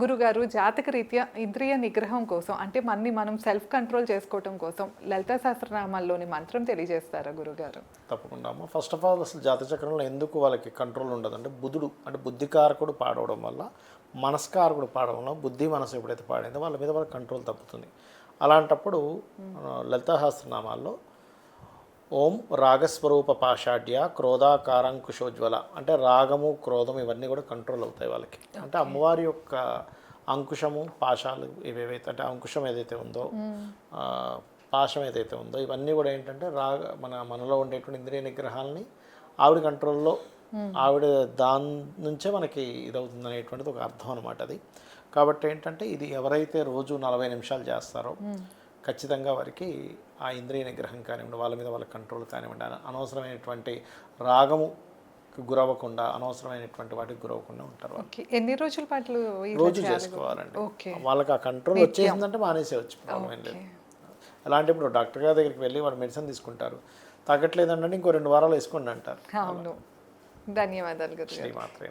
గురుగారు జాతక రీత్యా ఇంద్రియ నిగ్రహం కోసం అంటే మన్ని మనం సెల్ఫ్ కంట్రోల్ చేసుకోవటం కోసం లలిత సహస్రనామాల్లోని మంత్రం తెలియజేస్తారా గురుగారు? తప్పకుండా అమ్మ. ఫస్ట్ ఆఫ్ ఆల్ అసలు జాతక చక్రంలో ఎందుకు వాళ్ళకి కంట్రోల్ ఉండదు అంటే బుధుడు అంటే బుద్ధికారకుడు పాడవడం వల్ల మనస్కారకుడు పాడడం వల్ల బుద్ధి మనసు ఎప్పుడైతే పాడిందో వాళ్ళ మీద వాళ్ళకి కంట్రోల్ తప్పుతుంది. అలాంటప్పుడు లలితాశాస్త్రనామాల్లో ఓం రాగస్వరూప పాషాఢ్య క్రోధాకారంకుశోజ్వల. అంటే రాగము క్రోధం ఇవన్నీ కూడా కంట్రోల్ అవుతాయి వాళ్ళకి. అంటే అమ్మవారి యొక్క అంకుశము పాశాలు ఇవేవైతే అంటే అంకుశం ఏదైతే ఉందో పాశం ఏదైతే ఉందో ఇవన్నీ కూడా ఏంటంటే రాగ మన మనలో ఉండేటువంటి ఇంద్రియ నిగ్రహాలని ఆవిడ కంట్రోల్లో ఆవిడ దాని నుంచే మనకి ఇదవుతుంది అనేటువంటిది ఒక అర్థం అనమాట అది. కాబట్టి ఏంటంటే ఇది ఎవరైతే రోజు నలభై నిమిషాలు చేస్తారో ఖచ్చితంగా వారికి ఆ ఇంద్రియ నిగ్రహం కానివ్వండి వాళ్ళ మీద వాళ్ళ కంట్రోల్ కానివ్వండి అన- అనవసరమైనటువంటి రాగము గురవ్వకుండా అనవసరమైనటువంటి వాటికి గురవ్వకుండా ఉంటారు వాళ్ళు. ఓకే. ఎన్ని రోజుల పాటు రోజు? చేసుకోవాలండి. ఓకే. వాళ్ళకి ఆ కంట్రోల్ వచ్చేసిందంటే మానేసేవచ్చు ప్రాబ్లం ఏం లేదు. అలాంటి ఇప్పుడు డాక్టర్ గారి దగ్గరికి వెళ్ళి వాడు మెడిసిన్ తీసుకుంటారు. తగ్గట్లేదంటే ఇంకో రెండు వారాలు వేసుకోండి అంటారు. ధన్యవాదాలు శ్రీమాత్రే